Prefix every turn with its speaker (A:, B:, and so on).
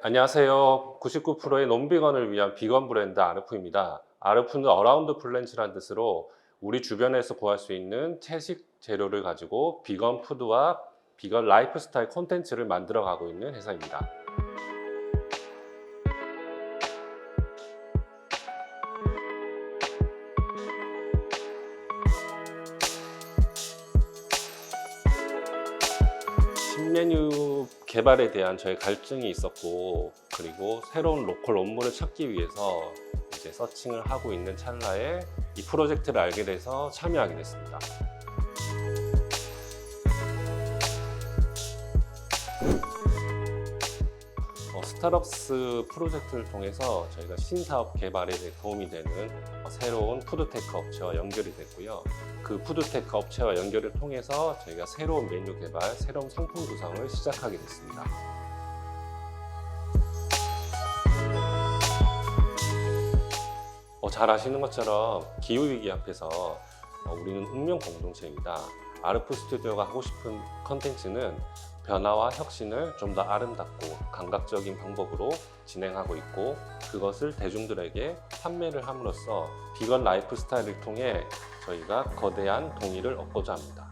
A: 안녕하세요. 99%의 논비건을 위한 비건 브랜드 아르프입니다. 아르프는 어라운드 플랜츠란 뜻으로 우리 주변에서 구할 수 있는 채식 재료를 가지고 비건 푸드와 비건 라이프스타일 콘텐츠를 만들어 가고 있는 회사입니다. 메뉴 개발에 대한 저희 갈증이 있었고 그리고 새로운 로컬 원물을 찾기 위해서 이제 서칭을 하고 있는 찰나에 이 프로젝트를 알게 돼서 참여하게 됐습니다. 스타벅스 프로젝트를 통해서 저희가 신사업 개발에 도움이 되는 어, 새로운 푸드테크 업체와 연결이 됐고요. 그 푸드테크 업체와 연결을 통해서 저희가 새로운 메뉴 개발, 새로운 상품 구상을 시작하게 됐습니다. 어, 잘 아시는 것처럼 기후위기 앞에서 어, 우리는 운명 공동체입니다. 아르프 스튜디오가 하고 싶은 컨텐츠는 변화와 혁신을 좀 더 아름답고 감각적인 방법으로 진행하고 있고 그것을 대중들에게 판매를 함으로써 비건 라이프 스타일을 통해 저희가 거대한 동의를 얻고자 합니다.